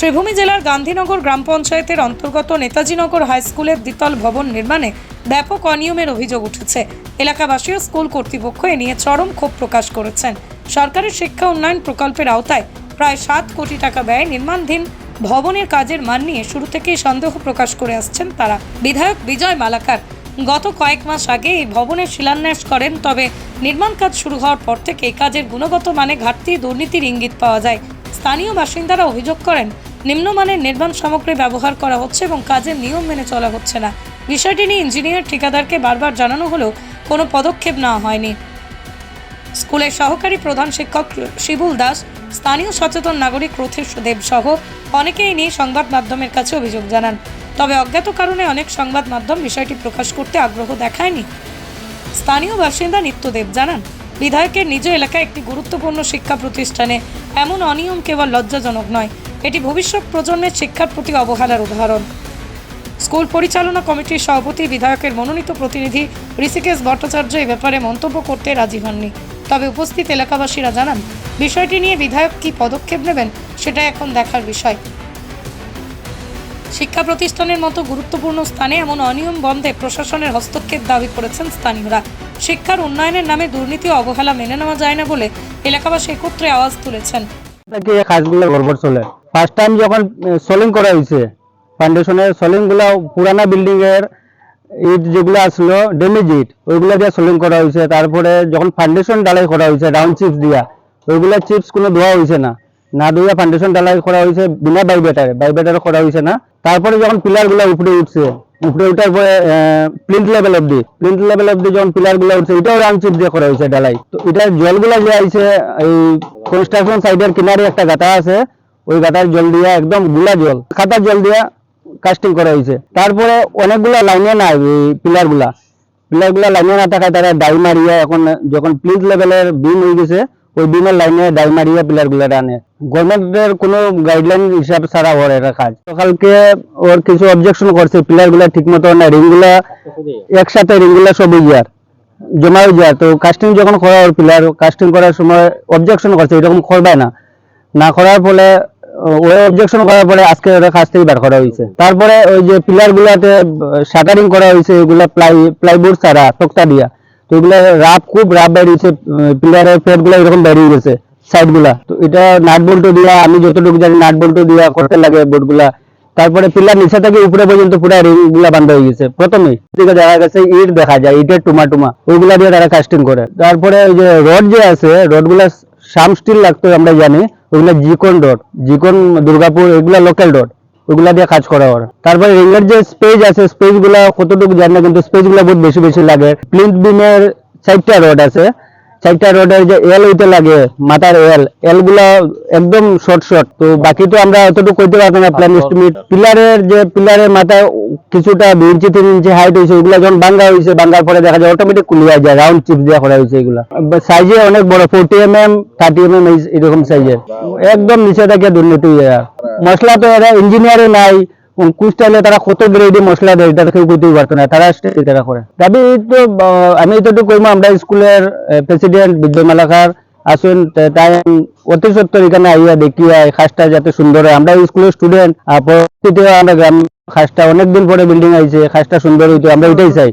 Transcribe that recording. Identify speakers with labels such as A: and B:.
A: শ্রীভূমি জেলার গান্ধীনগর গ্রাম পঞ্চায়েতের অন্তর্গত নেতাজিনগর হাই স্কুলের দ্বিতল ভবন নির্মাণে ব্যাপক অনিয়মের অভিযোগ উঠেছে। এলাকাবাসী ও স্কুল কর্তৃপক্ষ এ নিয়ে চরম ক্ষোভ প্রকাশ করেছেন। সরকারের শিক্ষা উন্নয়ন প্রকল্পের আওতায় প্রায় সাত কোটি টাকা ব্যয়ে নির্মাণধীন ভবনের কাজের মান নিয়ে শুরু থেকেই সন্দেহ প্রকাশ করে আসছেন তারা। বিধায়ক বিজয় মালাকার গত কয়েক মাস আগে এই ভবনের শিলান্যাস করেন, তবে নির্মাণ কাজ শুরু হওয়ার পর থেকে কাজের গুণগত মানে ঘাটতি দুর্নীতির ইঙ্গিত পাওয়া যায়। স্থানীয় বাসিন্দারা অভিযোগ করেন নিম্নমানের নির্মাণ সামগ্রী ব্যবহার করা হচ্ছে এবং কাজের নিয়ম মেনে চলা হচ্ছে না। বিষয়টি নিয়ে ইঞ্জিনিয়ার ঠিকাদারকে বারবার জানানো হলেও কোনো পদক্ষেপ নেওয়া হয়নি। স্কুলের সহকারী প্রধান শিক্ষক শিবুল দাস, স্থানীয় সচেতন নাগরিক রথেশ দেব সহ অনেকেই নিয়ে সংবাদ মাধ্যমের কাছে অভিযোগ জানান। তবে অজ্ঞাত কারণে অনেক সংবাদ মাধ্যম বিষয়টি প্রকাশ করতে আগ্রহ দেখায়নি। স্থানীয় বাসিন্দা নিত্যদেব জানান, বিধায়কের নিজ এলাকায় একটি গুরুত্বপূর্ণ শিক্ষা প্রতিষ্ঠানে এমন অনিয়ম কেবল লজ্জাজনক নয় এটি ভবিষ্যৎ প্রজন্মের শিক্ষার প্রতি অবহেলার উদাহরণ। স্কুল পরিচালনা কমিটির সভাপতি বিধায়কের মনোনীত প্রতিনিধি ঋষিকেশ ভট্টাচার্য এ ব্যাপারে মন্তব্য করতে রাজি হননি। তবে উপস্থিত এলাকাবাসীরা জানান, বিষয়টি নিয়ে বিধায়ক কী পদক্ষেপ নেবেন সেটা এখন দেখার বিষয়। শিক্ষা প্রতিষ্ঠানের মতো গুরুত্বপূর্ণ স্থানে এমন অনিয়ম বন্ধে প্রশাসনের হস্তক্ষেপ দাবি করেছেন স্থানীয়রা। শিক্ষার উন্নয়নের নামে দুর্নীতি অবহেলা মেনে নেওয়া যায় না বলে এলাকাবাসী একত্রে আওয়াজ তুলেছেন।
B: ফার্স্ট টাইম যখন সলিং করা হয়েছে ফাউন্ডেশনের সলিংগুলো, পুরানা বিল্ডিং এর ইট যেগুলো আসলো ড্যামেজ ইট, ওইগুলো দিয়ে সলিং করা হয়েছে। তারপরে যখন ফাউন্ডেশন ডালাই করা হয়েছে রাউন্ড চিপস দিয়া, ওইগুলো চিপস কোনো ধোয়া হয়েছে না। না ধুয়ে ফাউন্ডেশন ডালাই করা হয়েছে, বিনা বাইবেটারে বাইবেটারে করা হয়েছে না। তারপরে যখন পিলারগুলো উপরে উঠছে, উপরে উঠার পরে প্লিন্ট লেভেল অব্দি প্লিন্ট লেভেল অব্দি যখন পিলারগুলো উঠছে, এটাও রাউন্ড চিপ দিয়ে করা হয়েছে ডালাই তো এটার জলগুলা যে আইছে, এই কনস্ট্রাকশন সাইডের কিনারে একটা গাতা আছে ওই গাতার জল দিয়া একদমগুলা জল খাতার জল দিয়া কাস্টিং করা হয়েছে। তারপরে অনেকগুলো লাইনে এই পিলারগুলা। লাইনে না থাকায় তারা ডাই মারিয়া এখন যখন প্লিন্ট লেভেলের বিম হয়ে গেছে, ওই বিমের লাইনে ডাই মারিয়া পিলারগুলা আনে গভর্নমেন্টের কোনো গাইডলাইন হিসাব ছাড়া ওর এটা কাজ। সকালকে ওর কিছু অবজেকশন করছে পিলারগুলা ঠিক মতো না রিংগুলা একসাথে রিংগুলা সব ইয়ার জমা হয়ে যায় তো কাস্টিং যখন করা, ওর পিলার কাস্টিং করার সময় অবজেকশন করছে, এরকম করবে না। না করার ফলে ওই অবজেকশন করার পরে আজকে ওরা কাজ থেকে বার করা হয়েছে। তারপরে ওই যে পিলার গুলাতে শাটারিং করা হয়েছে ওইগুলা প্লাই প্লাইবোর্ড ছাড়া তক্তা দিয়া। তো ওইগুলা রাপ খুব রাপ বেরিয়েছে পিলারের ফেটগুলা এরকম বেরিয়ে গেছে সাইডগুলা। তো এটা নাট বল্টু দিয়া, আমি যতটুকু জানি নাট বল্টু দিয়া করতে লাগে বোর্ডগুলা। তারপরে পিলার নিচে থেকে উপরে পর্যন্ত পুরো রিংগুলা বান্ধা হয়ে গেছে। প্রথমে দিকে দেখা গেছে, ইট দেখা যায়, ইটের টুমা টুমা ওইগুলা দিয়ে তারা কাস্টিং করে। তারপরে ওই যে রড যে আছে রডগুলা সাম স্টিল লাগতো, আমরা জানি। ওইগুলা জিকন ডট, জিকন, দুর্গাপুর, এগুলা লোকাল ডট ওগুলা দিয়ে কাজ করা হয়। তারপরে রিংয়ের যে স্পেজ আছে স্পেজগুলা কতটুকু জানি না, কিন্তু স্পেজগুলা বহুত বেশি বেশি লাগে। প্লিন্ট বিমের চারটা রড আছে। চারটা রডের যে এল হইতে লাগে মাথার এল এলগুলা একদম শর্ট শর্ট তো বাকি তো আমরা অতটুকু কইতে পারব না প্ল্যান এস্টিমেট পিলারের যে পিলারের মাথায় কিছুটা দুই ইঞ্চি তিন ইঞ্চি হাইট হয়েছে ওগুলা যখন বাঙ্গা হয়েছে বাঙ্গার পরে দেখা যায় অটোমেটিক কুলিয়া যায় রাউন্ড চিপ দিয়ে করা হয়েছে এগুলা। সাইজে অনেক বড় forty M M thirty M M এরকম সাইজের একদম নিচে থেকে দুর্নীতি। মশলা তো এরা ইঞ্জিনিয়ারে নাই টাইলে তারা কত মশলা দেয় কেউ পারতো না। তারা করে। তো আমি আমরা স্কুলের প্রেসিডেন্ট বিজয় মালাকার আসুন তাই অতি সত্তর এখানে আইয়া দেখি এই খাসটা যাতে সুন্দর হয়। আমরা স্কুলের স্টুডেন্ট পরবর্তীতে আমরা গ্রাম খাসটা অনেকদিন পরে বিল্ডিং আইছে, খাসটা সুন্দর হইতো, আমরা ওইটাই চাই।